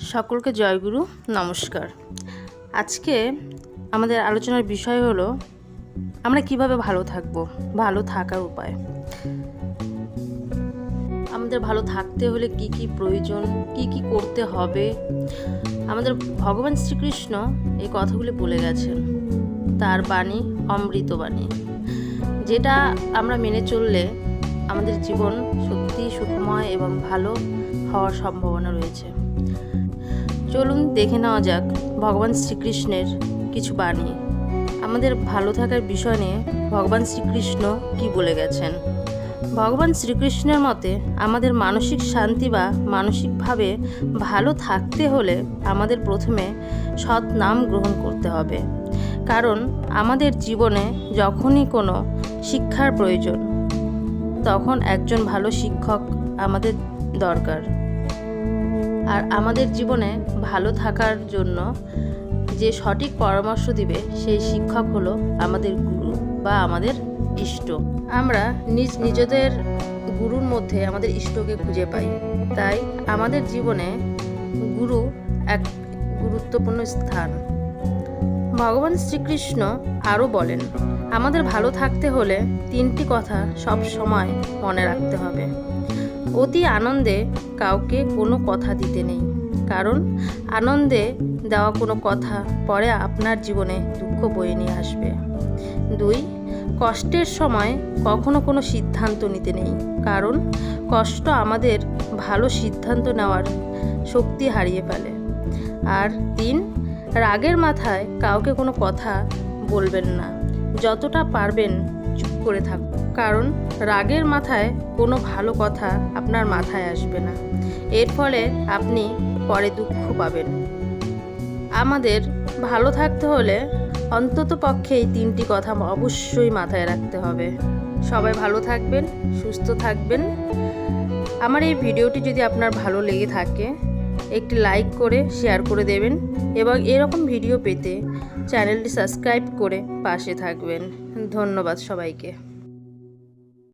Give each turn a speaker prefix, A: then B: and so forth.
A: সকলকে জয়গুরু, নমস্কার। আজকে আমাদের আলোচনার বিষয় হলো, আমরা কীভাবে ভালো থাকব, ভালো থাকার উপায়। আমাদের ভালো থাকতে হলে কি কি প্রয়োজন, কি কি করতে হবে? আমাদের ভগবান শ্রীকৃষ্ণ এই কথাগুলি বলে গেছেন। তার বাণী, অমৃত বাণী। যেটা আমরা মেনে চললে আমাদের জীবন সত্যি সুখময় এবং ভালো হওয়ার সম্ভাবনা রয়েছে। চলুন দেখে নেওয়া যাক ভগবান শ্রীকৃষ্ণের কিছু বাণী। আমাদের ভালো থাকার বিষয় নিয়ে ভগবান শ্রীকৃষ্ণ কি বলে গেছেন? ভগবান শ্রীকৃষ্ণের মতে, আমাদের মানসিক শান্তি বা মানসিকভাবে ভালো থাকতে হলে আমাদের প্রথমে সৎ নাম গ্রহণ করতে হবে। কারণ, আমাদের জীবনে যখনই কোনো শিক্ষার প্রয়োজন, তখন একজন ভালো শিক্ষক আমাদের দরকার। আর আমাদের জীবনে ভালো থাকার জন্য যে সঠিক পরামর্শ দিবে, সেই শিক্ষক হলো আমাদের গুরু বা আমাদের ইষ্ট। আমরা নিজ নিজেদের গুরুর মধ্যে আমাদের ইষ্টকে খুঁজে পাই। তাই আমাদের জীবনে গুরু এক গুরুত্বপূর্ণ স্থান। ভগবান শ্রীকৃষ্ণ আরও বলেন, আমাদের ভালো থাকতে হলে তিনটি কথা সব সময় মনে রাখতে হবে। অতি আনন্দে কাউকে কোনো কথা দিতে নেই। কারণ আনন্দে দেওয়া কোনো কথা পরে আপনার জীবনে দুঃখ বয়ে নিয়ে আসবে। দুই, কষ্টের সময় কখনো কোনো সিদ্ধান্ত নিতে নেই। কারণ কষ্ট আমাদের ভালো সিদ্ধান্ত নেওয়ার শক্তি হারিয়ে ফেলে। আর তিন, রাগের মাথায় কাউকে কোনো কথা বলবেন না। যতটা পারবেন চুপ করে থাকুন কারণ রাগের মাথায় কোনো ভালো কথা আপনার মাথায় আসবে না। এর ফলে আপনি পরে দুঃখ পাবেন। আমাদের ভালো থাকতে হলে অন্তত পক্ষে এই তিনটি কথা অবশ্যই মাথায় রাখতে হবে। সবাই ভালো থাকবেন, সুস্থ থাকবেন। আমার এই ভিডিওটি যদি আপনার ভালো লেগে থাকে একটি লাইক করে শেয়ার করে দেবেন এবং এরকম ভিডিও পেতে চ্যানেলটি সাবস্ক্রাইব করে পাশে থাকবেন। ধন্যবাদ সবাইকে।